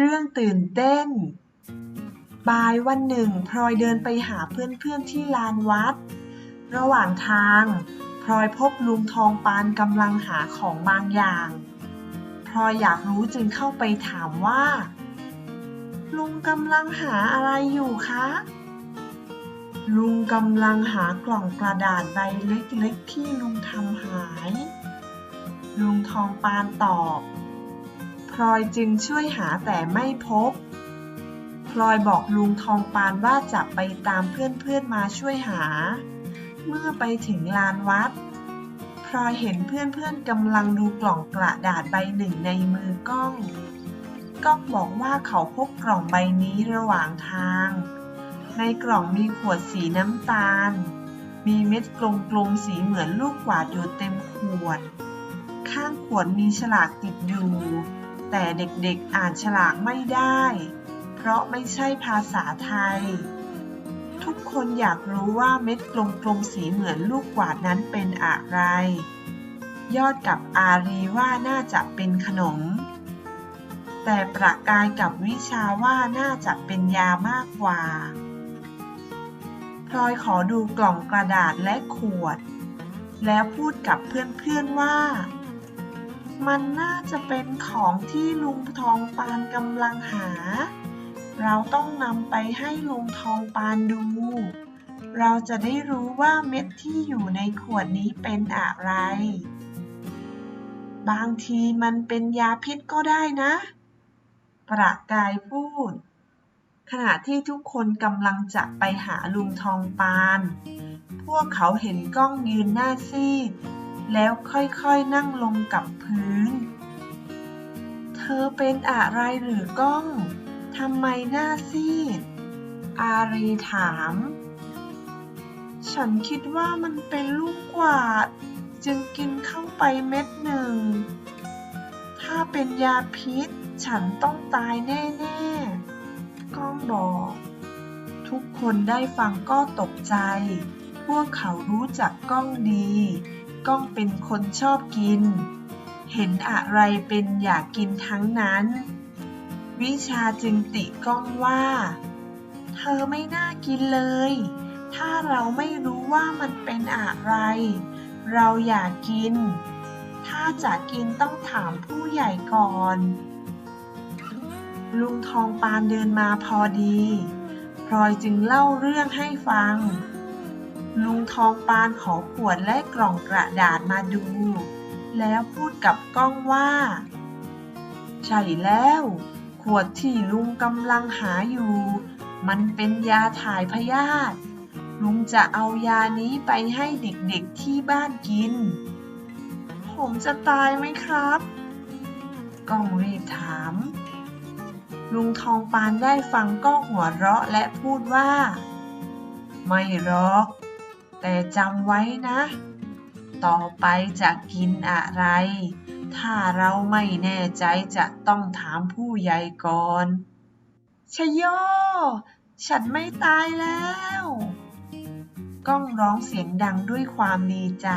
เรื่องตื่นเต้น บ่ายวันหนึ่งพลอยเดินไปหาเพื่อนๆที่ลานวัด ระหว่างทางพลอยพบลุงทองปานกำลังหาของบางอย่างพลอยอยากรู้จึงเข้าไปถามว่า ลุงกำลังหาอะไรอยู่คะลุงกำลังหากล่องกระดาษใบเล็กๆ ที่ลุงทำหาย ลุงทองปานตอบ พลอยจึงช่วยหาแต่ไม่พบ พลอยบอกลุงทองปานว่าจะไปตามเพื่อนๆมาช่วยหา เมื่อไปถึงลานวัด พลอยเห็นเพื่อนๆกำลังดูกล่องกระดาษใบหนึ่งในมือกล้อง ก้องบอกว่าเขาพบกล่องใบนี้ระหว่างทาง ในกล่องมีขวดสีน้ำตาล มีเม็ดกลมๆสีเหมือนลูกกวาดอยู่เต็มขวด ข้างขวดมีฉลากติดอยู่ แต่เด็กๆอ่านฉลากไม่ได้ เพราะไม่ใช่ภาษาไทย ทุกคนอยากรู้ว่าเม็ดกลมๆสีเหมือนลูกกวาดนั้นเป็นอะไร ยอดกับอารีว่าน่าจะเป็นขนม แต่ประกายกับวิชาว่าน่าจะเป็นยามากกว่าพลอยขอดูกล่องกระดาษและขวด แล้วพูดกับเพื่อนๆว่า มันน่าจะเป็นของที่ลุงทองปานกำลังหา เราต้องนำไปให้ลุงทองปานดู เราจะได้รู้ว่าเม็ดที่อยู่ในขวดนี้เป็นอะไร บางทีมันเป็นยาพิษก็ได้นะ ประกายพูด ขณะที่ทุกคนกำลังจะไปหาลุงทองปาน พวกเขาเห็นกล้องยืนหน้าซีด แล้วค่อยๆนั่งลงกับพื้น เธอเป็นอะไรหรือก้อง ทำไมหน้าซีด อารีถาม ฉันคิดว่ามันเป็นลูกกวาด จึงกินเข้าไปเม็ดหนึ่ง ถ้าเป็นยาพิษ ฉันต้องตายแน่ๆ ก้องบอก ทุกคนได้ฟังก็ตกใจ พวกเขารู้จักก้องดี ก้องเป็นคนชอบกิน เห็นอะไรเป็นอยากกินทั้งนั้น วิชาจึงติก้องว่า เธอไม่น่ากินเลย ถ้าเราไม่รู้ว่ามันเป็นอะไร เราอยากกิน ถ้าจะกินต้องถามผู้ใหญ่ก่อน ลุงทองปานเดินมาพอดี พลอยจึงเล่าเรื่องให้ฟัง ลุงทองปานขอขวดและกล่องกระดาษมาดู แล้วพูดกับกล้องว่า ใช่แล้ว ขวดที่ลุงกำลังหาอยู่ มันเป็นยาถ่ายพยาธิลุงจะเอายานี้ไปให้เด็กๆที่บ้านกิน ผมจะตายไหมครับก้องรีบถาม ลุงทองปานได้ฟังก็หัวเราะและพูดว่า ไม่หรอก แต่จำไว้นะ ต่อไปจะกินอะไร ถ้าเราไม่แน่ใจจะต้องถามผู้ใหญ่ก่อน ชโย ฉันไม่ตายแล้ว ก้องร้องเสียงดังด้วยความดีใจ